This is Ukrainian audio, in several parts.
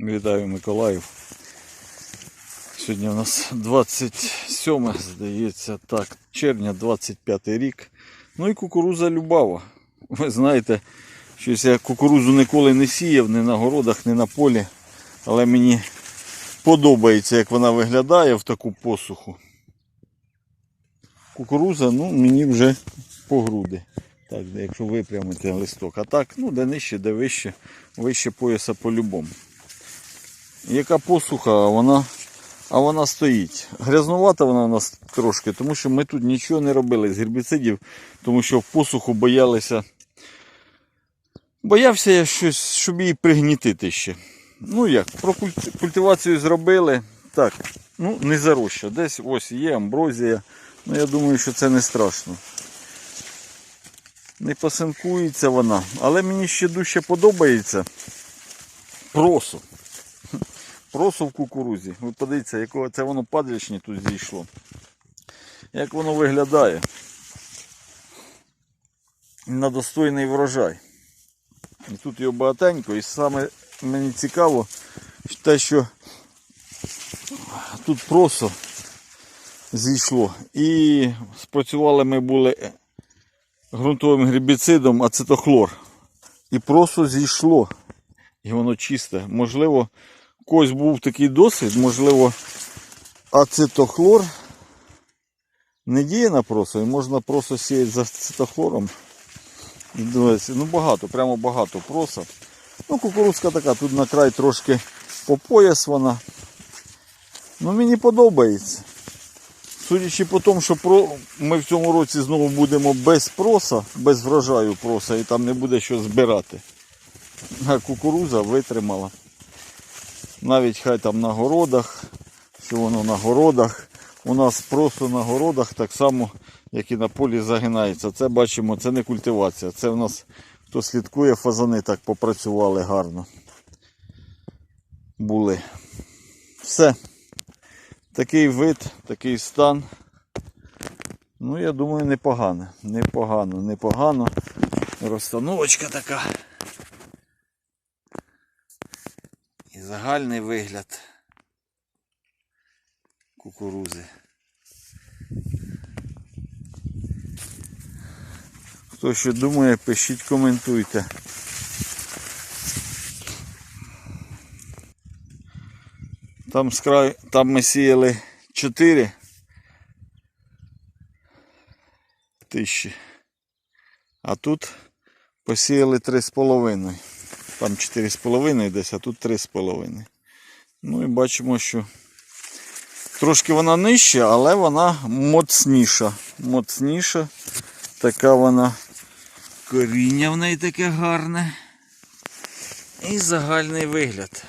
Вітаю Миколаїв. Сьогодні у нас 27, здається, так, червня 25 рік. Ну і кукуруза любава. Ви знаєте, щось я кукурузу ніколи не сіяв, ні на городах, ні на полі. Але мені подобається, як вона виглядає в таку посуху. Кукуруза, ну, мені вже по груди. Так, якщо випрямити листок. А так, ну, де нижче, де вище, вище пояса по-любому. Яка посуха, а вона, а вона стоїть. Грязнувата вона у нас трошки, тому що ми тут нічого не робили з гербіцидів, тому що в посуху боялися. Боявся я щось, щоб її пригнітити ще. Ну як, про культивацію зробили. Так, ну не зароща. Десь ось є амброзія. Ну я думаю, що це не страшно. Не пасинкується вона. Але мені ще дужче подобається просо. Просо в кукурузі. Ви подивіться, якого це воно падлячне тут зійшло. Як воно виглядає. На достойний врожай. І тут його багатенько. І саме мені цікаво те, що тут просо зійшло. І спрацювали ми були ґрунтовим гербіцидом ацетохлор. І просо зійшло. І воно чисте. Можливо, когось був такий досвід, можливо, ацетохлор не діє на просо, і можна просто сіяти з ацетохлором. Ну багато, прямо багато проса. Ну, кукурузка така, тут на край трошки по пояс вона. Ну мені подобається. Судячи по тому, що про... ми в цьому році знову будемо без проса, без врожаю проса, і там не буде що збирати. А кукуруза витримала. Навіть хай там на городах, що воно на городах. У нас просто на городах так само, як і на полі загинається. Це бачимо, це не культивація. Це в нас, хто слідкує, фазани так попрацювали гарно. Були. Все. Такий вид, такий стан. Ну, я думаю, непогано. Непогано, непогано. Розстановочка така. І загальний вигляд кукурузи. Хто що думає, пишіть, коментуйте. Там з краю, там ми сіяли 4 тисячі. А тут посіяли 3,5. Там 4,5 десь, а тут 3,5. Ну і бачимо, що трошки вона нижча, але вона моцніша. Моцніша. Така вона коріння в неї таке гарне. І загальний вигляд.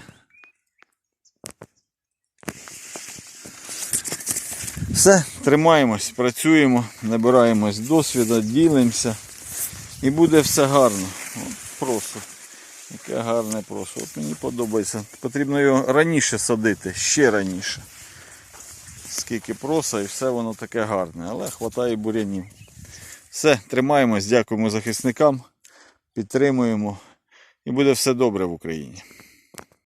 Все, тримаємось, працюємо, набираємось досвіду, ділимося. І буде все гарно. Просто. Яке гарне просто. От мені подобається. Потрібно його раніше садити, ще раніше. Скільки проса і все воно таке гарне, але хватає бурянів. Все, тримаємось, дякуємо захисникам, підтримуємо. І буде все добре в Україні.